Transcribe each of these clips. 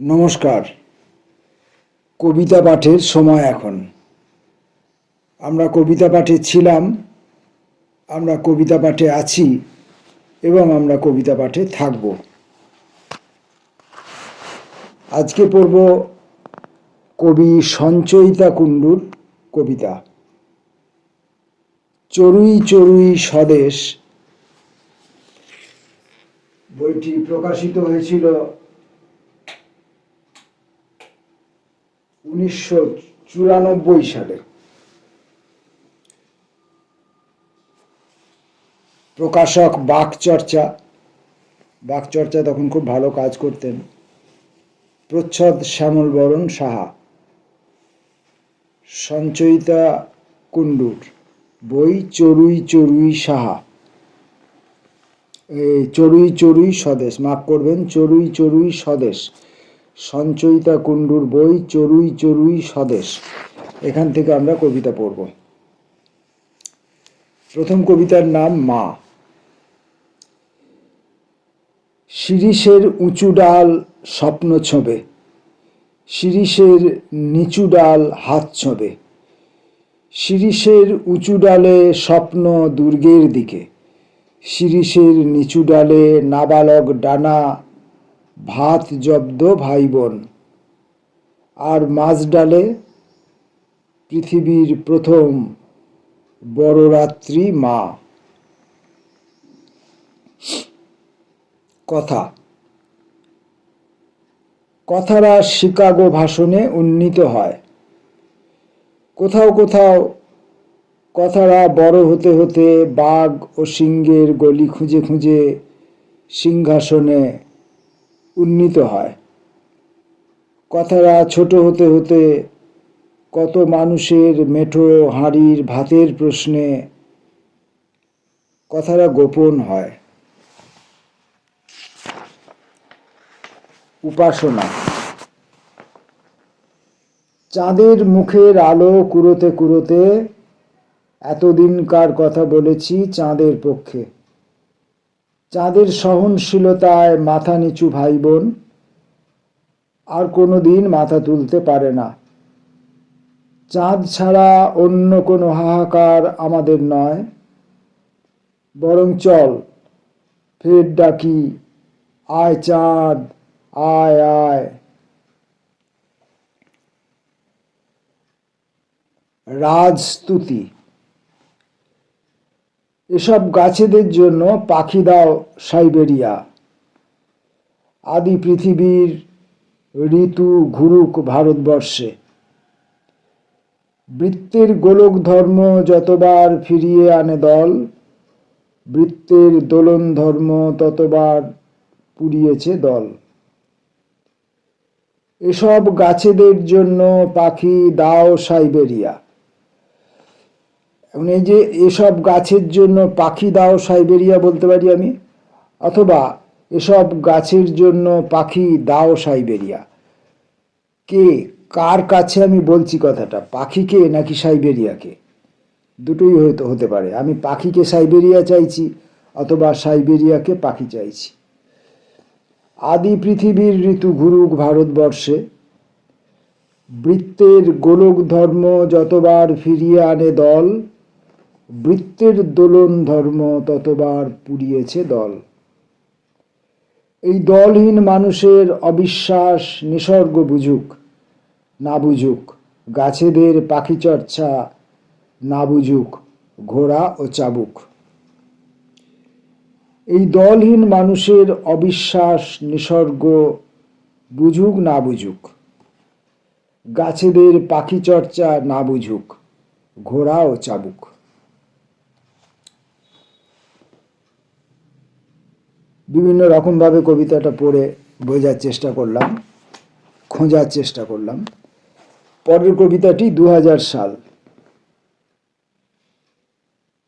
নমস্কার। কবিতা পাঠের সময় এখন। আমরা কবিতা পাঠে ছিলাম, আমরা কবিতা পাঠে আছি এবং আমরা কবিতা পাঠে থাকব। আজকে পড়ব কবি সঞ্চয়িতা কুণ্ডুর কবিতা। চড়ুই চড়ুই স্বদেশ বইটি প্রকাশিত হয়েছিল উনিশশো চুরানব্বই সালে প্রকাশক বাকচর্চা বাকচর্চা তখন খুব ভালো কাজ করতেন, প্রচ্ছদ শ্যামল বরণ সাহা, সঞ্চয়িতা কুণ্ডুর, বই চড়ুই চড়ুই সাহা চড়ুই চড়ুই স্বদেশ, মাফ করবেন, চড়ুই চড়ুই স্বদেশ। সঞ্চয়িতা কুণ্ডুর বই চড়ুই চড়ুই স্বদেশ। এখান থেকে আমরা কবিতা পড়ব। প্রথম কবিতার নাম মা। শিরিষের উঁচু ডাল স্বপ্ন ছোঁবে। শিরিষের নিচু ডাল হাত ছোঁবে। শিরিষের উঁচু ডালে স্বপ্ন দুর্গের দিকে। শিরিষের নিচু ডালে নাবালক ডানা ভাত জব্দ ভাই বোন আর মাছ ডালে পৃথিবীর প্রথম বড়রাত্রি মা। কথা। কথারা শিকাগো ভাষণে উন্নীত হয়। কোথাও কোথাও কথারা বড় হতে হতে বাঘ ও সিংহের গলি খুঁজে খুঁজে সিংহাসনে উন্নীত হয়। কথারা ছোট হতে হতে কত মানুষের মেঠো হাঁড়ির ভাতের প্রশ্নে কথারা গোপন হয়। উপাসনা। চাঁদের মুখের আলো কুড়োতে কুড়োতে এতদিনকার কথা বলেছি চাঁদের পক্ষে। চাঁদের সহনশীলতায় মাথা নিচু ভাই বোন আর কোনো দিন মাথা তুলতে পারে না। চাঁদ ছাড়া অন্য কোনো হাহাকার আমাদের নয়। বরং চল, ফের ডাকি, আয় চাঁদ, আয় আয়। রাজস্তুতি। এসব গাছেদের জন্য পাখি দাও সাইবেরিয়া। আদি পৃথিবীর ঋতু ঘুরুক ভারতবর্ষে। বৃত্তের গোলক ধর্ম যতবার ফিরিয়ে আনে দল, বৃত্তের দোলন ধর্ম ততবার পুড়িয়েছে দল। এসব গাছেদের জন্য পাখি দাও সাইবেরিয়া। এখন এই যে এসব গাছের জন্য পাখি দাও সাইবেরিয়া বলতে পারি আমি, অথবা এসব গাছের জন্য পাখি দাও সাইবেরিয়া। কে, কার কাছে আমি বলছি কথাটা? পাখিকে নাকি সাইবেরিয়াকে দুটোই হয়তো হতে পারে। আমি পাখিকে সাইবেরিয়া চাইছি, অথবা সাইবেরিয়াকে পাখি চাইছি। আদি পৃথিবীর ঋতু ঘুরুক ভারতবর্ষে। বৃত্তের গোলক ধর্ম যতবার ফিরিয়ে আনে দল বৃত্তের দোলন ধর্ম ততবার পুড়িয়েছে দল। এই দলহীন মানুষের অবিশ্বাস নিসর্গ বুঝুক, না বুঝুক, গাছেদের পাখি চর্চা, না বুঝুক, ঘোড়া ও চাবুক। এই দলহীন মানুষের অবিশ্বাস নিসর্গ বুঝুক, না বুঝুক, গাছেদের পাখি চর্চা, না বুঝুক, ঘোড়া ও চাবুক। বিভিন্ন রকমভাবে কবিতাটা পড়ে বোঝার চেষ্টা করলাম, খোঁজার চেষ্টা করলাম। পরের কবিতাটি দু হাজার সাল।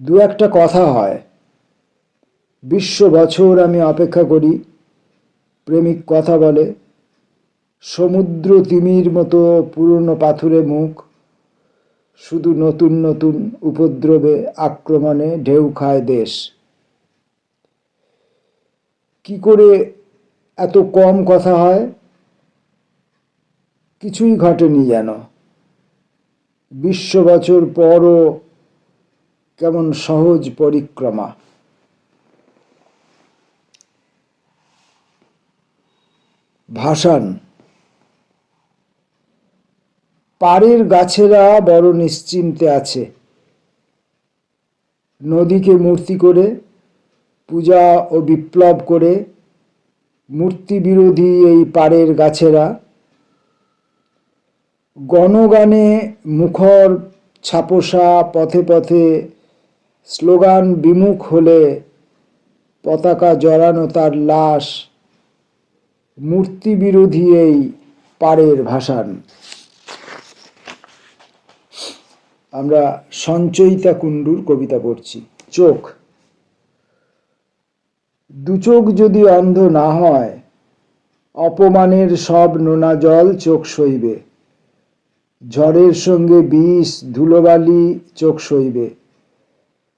দু একটা কথা হয়। বিশ্ব বছর আমি অপেক্ষা করি, প্রেমিক কথা বলে। সমুদ্র তিমির মতো পুরনো পাথুরে মুখ। শুধু নতুন নতুন উপদ্রবে আক্রমণে ঢেউ খায় দেশ। কি করে এত কম কথা হয়? কিছুই ঘটেনি যেন। বিশ্ব বছর পরও কেমন সহজ পরিক্রমা। ভাসান। পাড়ের গাছেরা বড় নিশ্চিন্তে আছে। নদীকে মূর্তি করে পূজা ও বিপ্লব করে মূর্তি বিরোধী এই পাড়ের গাছেরা গণগানে মুখর ছাপোসা পথে পথে স্লোগান বিমুখ হলে পতাকা জড়ানো তার লাশ মূর্তি বিরোধী এই পাড়ের ভাষান আমরা সঞ্চয়িতা কুণ্ডুর কবিতা পড়ছি। চোখ। দু চোখ যদি অন্ধ না হয়, অপমানের সব নোনা জল চোখ সইবে। ঝড়ের সঙ্গে বিষ, ধুলোবালি চোখ সইবে।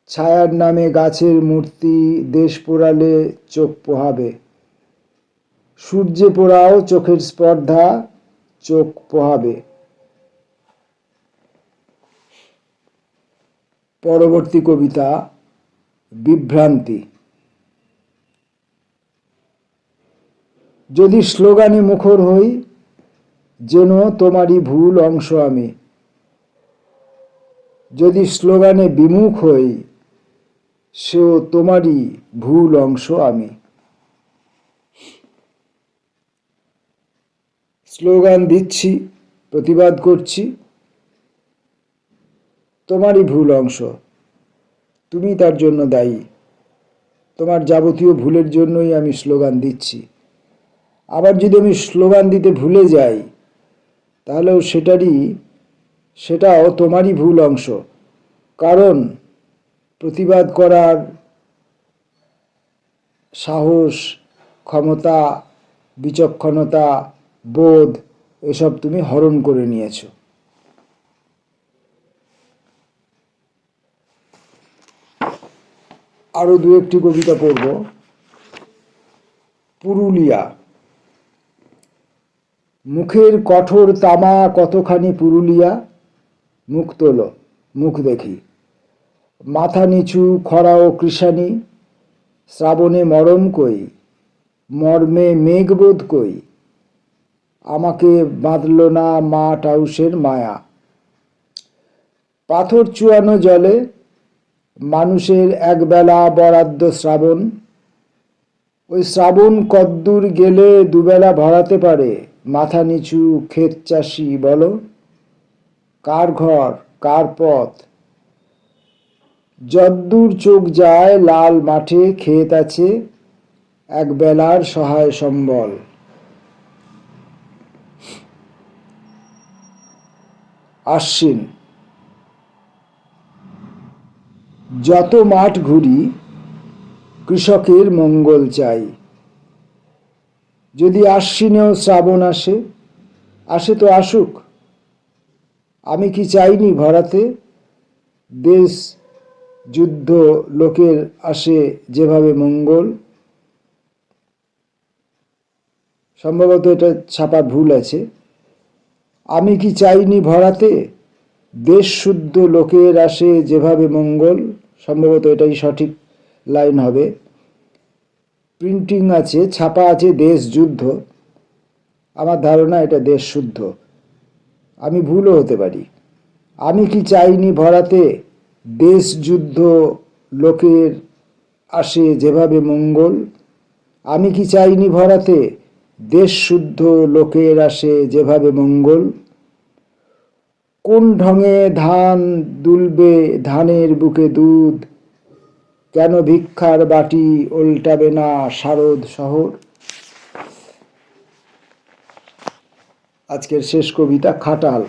ছায়ার নামে গাছের মূর্তি দেশ পোড়ালে চোখ পোহাবে। সূর্যে পোড়াও চোখের স্পর্ধা, চোখ পোহাবে। পরবর্তী কবিতা, বিভ্রান্তি। যদি স্লোগানে মুখর হই, যেন তোমারই ভুল অংশ আমি। যদি স্লোগানে বিমুখ হই, সেও তোমারই ভুল অংশ আমি। স্লোগান দিচ্ছি, প্রতিবাদ করছি, তোমারই ভুল অংশ। তুমি তার জন্য দায়ী। তোমার যাবতীয় ভুলের জন্যই আমি স্লোগান দিচ্ছি। আবার যদি আমি স্লোগান দিতে ভুলে যাই, তাহলেও সেটারই, সেটাও তোমারই ভুল অংশ। কারণ প্রতিবাদ করার সাহস, ক্ষমতা, বিচক্ষণতা, বোধ, এসব তুমি হরণ করে নিয়েছো। আরও দু একটি কবিতা পড়ব। পুরুলিয়া। মুখের কঠোর তামা কতখানি পুরুলিয়া? মুখ তোল, মুখ দেখি। মাথা নিচু, খরা ও কৃষানি। শ্রাবণে মরম কই? মর্মে মেঘবোধ কই? আমাকে বাঁধল না মা টাউসের মায়া। পাথর চুয়ানো জলে মানুষের একবেলা বরাদ্দ শ্রাবণ। ওই শ্রাবণ কদ্দূর গেলে দুবেলা ভরাতে পারে। মাথা নিচু ক্ষেত চাষি বলো, কার ঘর, কার পথ? যদ্দূর চোখ যায়, লাল মাঠে ক্ষেত আছে, এক বেলার সহায় সম্বল। আশ্বিন। যত মাঠ ঘুরি, কৃষকের মঙ্গল চাই। যদি আশ্বিনেও শ্রাবণ আসে আসে তো আসুক। আমি কি চাইনি ভরাতে? দেশ যুদ্ধ লোকের আসে যেভাবে মঙ্গল। সম্ভবত এটা ছাপা ভুল আছে। আমি কি চাইনি ভরাতে? দেশ শুদ্ধ লোকের আসে যেভাবে মঙ্গল। সম্ভবত এটাই সঠিক লাইন হবে। প্রিন্টিং আছে, ছাপা আছে, দেশ যুদ্ধ। আমার ধারণা এটা দেশ শুদ্ধ। আমি ভুলও হতে পারি। আমি কি চাইনি ভরাতে? দেশ যুদ্ধ লোকের আসে যেভাবে মঙ্গল। আমি কি চাইনি ভরাতে? দেশ শুদ্ধ লোকের আসে যেভাবে মঙ্গল। কোন ঢঙে ধান দুলবে? ধানের বুকে দুধ কেন ভিক্ষার বাটি উল্টাবে না শারদ শহর? আজকের শেষ কবিতা খাটাল।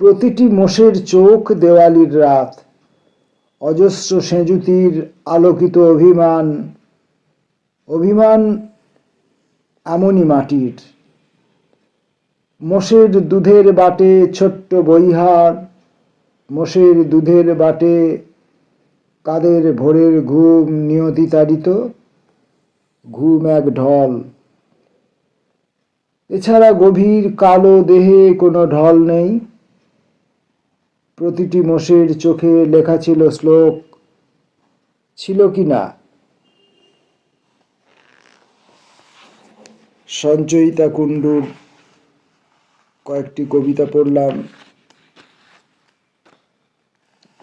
প্রতিটি মোষের চোখ দেওয়ালির রাত। অজস্র সেঁজুতির আলোকিত অভিমান। অভিমান এমনই মাটির। মোষের দুধের বাটে ছোট্ট বইহার মোষের দুধের বাটে কাদের ভোরের ঘুম নিয়তি তাড়িত ঘুম এক ঢল। এছাড়া গভীর কালো দেহে কোনো ঢল নেই। প্রতিটি মোষের চোখে লেখা ছিল শ্লোক। ছিল কি না? সঞ্চয়িতা কুণ্ডুর কয়েকটি কবিতা পড়লাম।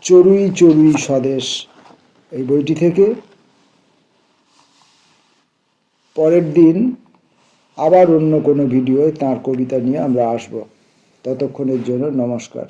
চড়ুই চড়ুই স্বদেশ। এই বইটি থেকে পরের দিন আবার অন্য কোনো ভিডিওয় তার কবিতা নিয়ে আমরা আসব। ততক্ষণের জন্য নমস্কার।